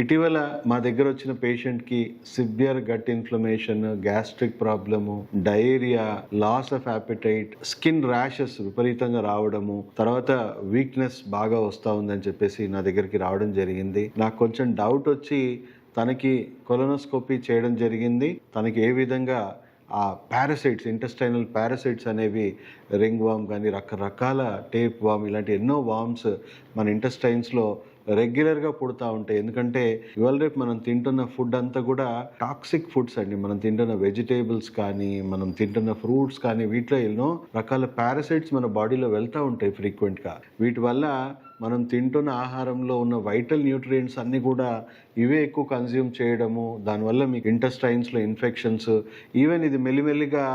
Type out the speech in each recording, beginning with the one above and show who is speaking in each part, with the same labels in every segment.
Speaker 1: ఇటీవల మా దగ్గర వచ్చిన పేషెంట్కి severe gut inflammation gastric problem diarrhoea loss of appetite skin rashes విపరీతంగా రావడము తర్వాత వీక్నెస్ బాగా వస్తూ ఉందని చెప్పేసి నా దగ్గరికి రావడం జరిగింది. నాకు కొంచెం డౌట్ వచ్చి తనకి కొలనోస్కోపీ చేయడం జరిగింది. తనకి ఏ విధంగా ఆ పారాసైట్స్ ఇంటెస్టైనల్ పారాసైట్స్ అనేవి రింగ్ వామ్ కానీ రకరకాల టేప్ వామ్ ఇలాంటి ఎన్నో వామ్స్ మన ఇంటెస్టైన్స్లో రెగ్యులర్గా పుడతా ఉంటాయి ఎందుకంటే ఇవాళ రేపు మనం తింటున్న ఫుడ్ అంతా కూడా టాక్సిక్ ఫుడ్స్ అండి. మనం తింటున్న వెజిటేబుల్స్ కానీ మనం తింటున్న ఫ్రూట్స్ కానీ వీటిలో ఎన్నో రకాల పారాసైట్స్ మన బాడీలో వెళ్తూ ఉంటాయి ఫ్రీక్వెంట్గా. వీటి వల్ల మనం తింటున్న ఆహారంలో ఉన్న వైటల్ న్యూట్రియంట్స్ అన్నీ కూడా ఇవే ఎక్కువ కన్జ్యూమ్ చేయడము దానివల్ల మీకు ఇంటెస్టైన్స్లో ఇన్ఫెక్షన్స్ ఈవెన్ ఇది మెల్లిమెల్లిగా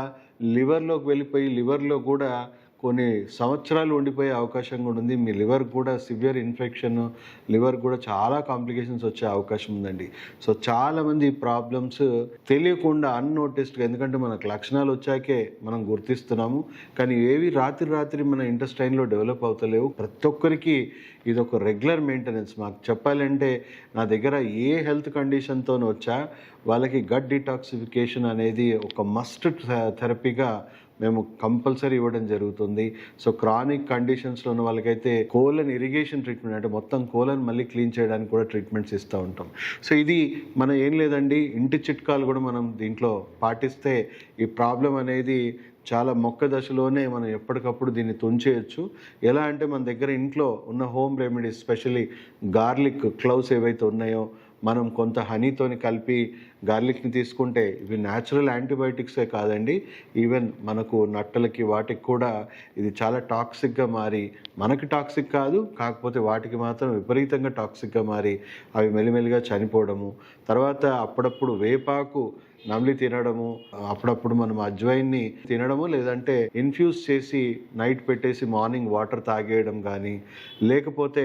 Speaker 1: లివర్లోకి వెళ్ళిపోయి లివర్లో కూడా కొన్ని సంవత్సరాలు ఉండిపోయే అవకాశం కూడా ఉంది. మీ లివర్ కూడా సివియర్ ఇన్ఫెక్షన్ లివర్ కూడా చాలా కాంప్లికేషన్స్ వచ్చే అవకాశం ఉందండి. సో చాలామంది ఈ ప్రాబ్లమ్స్ తెలియకుండా అన్నోటిస్డ్గా ఎందుకంటే మనకు లక్షణాలు వచ్చాకే మనం గుర్తిస్తున్నాము. కానీ ఏవి రాత్రి రాత్రి మన ఇంటెస్టైన్లో డెవలప్ అవుతలేవు. ప్రతి ఒక్కరికి ఇది ఒక రెగ్యులర్ మెయింటెనెన్స్. మాకు చెప్పాలంటే నా దగ్గర ఏ హెల్త్ కండిషన్తో వచ్చా వాళ్ళకి గట్ డిటాక్సిఫికేషన్ అనేది ఒక మస్ట్ థెరపీగా మేము కంపల్సరీ ఇవ్వడం జరుగుతుంది. సో క్రానిక్ కండిషన్స్లో ఉన్న వాళ్ళకైతే కోలన్ ఇరిగేషన్ ట్రీట్మెంట్ అంటే మొత్తం కోలన్ మళ్ళీ క్లీన్ చేయడానికి కూడా ట్రీట్మెంట్స్ ఇస్తూ ఉంటాం. సో ఇది మనం ఏం లేదండి ఇంటి చిట్కాలు కూడా మనం దీంట్లో పాటిస్తే ఈ ప్రాబ్లం అనేది చాలా మొక్క దశలోనే మనం ఎప్పటికప్పుడు దీన్ని తుంచేయచ్చు. ఎలా అంటే మన దగ్గర ఇంట్లో ఉన్న home remedies specially garlic cloves ఏవైతే ఉన్నాయో మనం కొంత హనీతోని కలిపి గార్లిక్ని తీసుకుంటే ఇవి న్యాచురల్ యాంటీబయాటిక్సే కాదండి. ఈవెన్ మనకు నట్టలకి వాటికి కూడా ఇది చాలా టాక్సిక్గా మారి మనకి టాక్సిక్ కాదు కాకపోతే వాటికి మాత్రం విపరీతంగా టాక్సిక్గా మారి అవి మెల్లిమెల్లిగా చనిపోవడము తర్వాత అప్పుడప్పుడు వేపాకు నమిలి తినడము అప్పుడప్పుడు మనం అజ్వైన్ని తినడము లేదంటే ఇన్ఫ్యూజ్ చేసి నైట్ పెట్టేసి మార్నింగ్ వాటర్ తాగేయడం కానీ లేకపోతే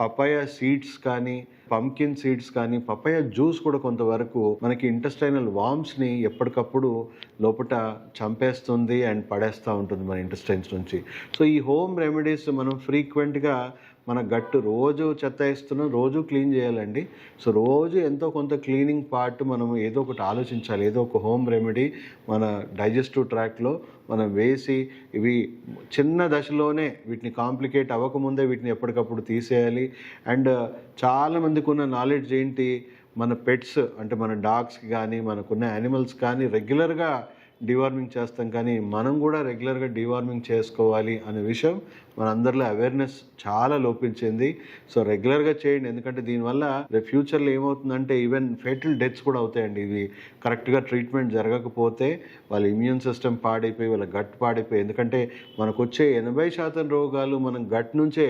Speaker 1: పపాయ సీడ్స్ కానీ పంకిన్ సీడ్స్ కానీ పపాయ జ్యూస్ కూడా కొంతవరకు మనకి ఇంటెస్టైనల్ వామ్స్ని ఎప్పటికప్పుడు లోపల చంపేస్తుంది అండ్ పడేస్తూ ఉంటుంది మన ఇంటెస్టైన్స్ నుంచి. సో ఈ హోమ్ రెమెడీస్ మనం ఫ్రీక్వెంట్గా మన గట్టు రోజు చెత్త వేస్తున్నాం రోజు క్లీన్ చేయాలండి. సో రోజు ఎంతో కొంత క్లీనింగ్ పార్ట్ మనం ఏదో ఒకటి ఆలోచించాలి. ఏదో ఒక హోమ్ రెమెడీ మన డైజెస్టివ్ ట్రాక్లో మనం వేసి ఇవి చిన్న దశలోనే వీటిని కాంప్లికేట్ అవ్వకముందే వీటిని ఎప్పటికప్పుడు తీసేయాలి. అండ్ చాలామందికి ఉన్న నాలెడ్జ్ ఏంటి? మన పెట్స్ అంటే మన డాగ్స్కి కానీ మనకున్న యానిమల్స్ కానీ రెగ్యులర్గా డివార్మింగ్ చేస్తాం కానీ మనం కూడా రెగ్యులర్గా డివార్మింగ్ చేసుకోవాలి అనే విషయం మనందరిలో అవేర్నెస్ చాలా లోపించింది. సో రెగ్యులర్గా చేయండి. ఎందుకంటే దీనివల్ల రేపు ఫ్యూచర్లో ఏమవుతుందంటే ఈవెన్ ఫేటల్ డెత్స్ కూడా అవుతాయండి. ఇవి కరెక్ట్గా ట్రీట్మెంట్ జరగకపోతే వాళ్ళ ఇమ్యూన్ సిస్టమ్ పాడైపోయి వాళ్ళ గట్ పాడైపోయి ఎందుకంటే మనకు వచ్చే ఎనభై శాతం రోగాలు మనం గట్ నుంచే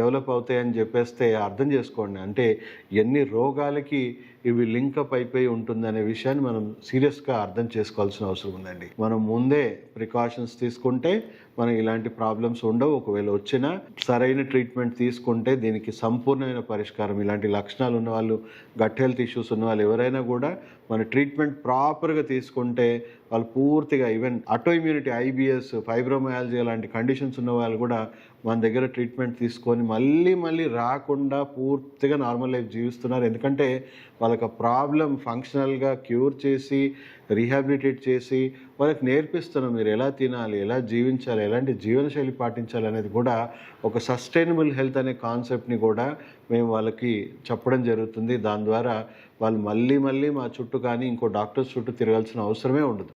Speaker 1: డెవలప్ అవుతాయని చెప్పేస్తే అర్థం చేసుకోండి. అంటే ఎన్ని రోగాలకి ఇవి లింకప్ అయిపోయి ఉంటుందనే విషయాన్ని మనం సీరియస్గా అర్థం చేసుకోవాల్సిన అవసరం ఉందండి. మనం ముందే ప్రికాషన్స్ తీసుకుంటే మనం ఇలాంటి ప్రాబ్లమ్స్ ఉండవు. ఒకవేళ వచ్చినా సరైన ట్రీట్మెంట్ తీసుకుంటే దీనికి సంపూర్ణమైన పరిష్కారం. ఇలాంటి లక్షణాలు ఉన్న వాళ్ళు గట్ హెల్త్ ఇష్యూస్ ఉన్న వాళ్ళు ఎవరైనా కూడా మన ట్రీట్మెంట్ ప్రాపర్గా తీసుకుంటే వాళ్ళు పూర్తిగా even auto immunity IBS fibromyalgia లాంటి కండిషన్స్ ఉన్న వాళ్ళు కూడా మన దగ్గర ట్రీట్మెంట్ తీసుకొని మళ్ళీ మళ్ళీ రాకుండా పూర్తిగా నార్మల్ లైఫ్ జీవిస్తున్నారు. ఎందుకంటే వాళ్ళకి ప్రాబ్లం ఫంక్షనల్గా క్యూర్ చేసి రీహాబిలిటేట్ చేసి వాళ్ళకి నేర్పిస్తున్నాం మీరు ఎలా తినాలి ఎలా జీవించాలి ఎలాంటి జీవనశైలి పాటించాలి అనేది కూడా ఒక సస్టైనబుల్ హెల్త్ అనే కాన్సెప్ట్ని కూడా మేము వాళ్ళకి చెప్పడం జరుగుతుంది. దాని ద్వారా వాళ్ళు మళ్ళీ మళ్ళీ మా చుట్టూ కానీ ఇంకో డాక్టర్స్ చుట్టూ తిరగాల్సిన అవసరమే ఉండదు.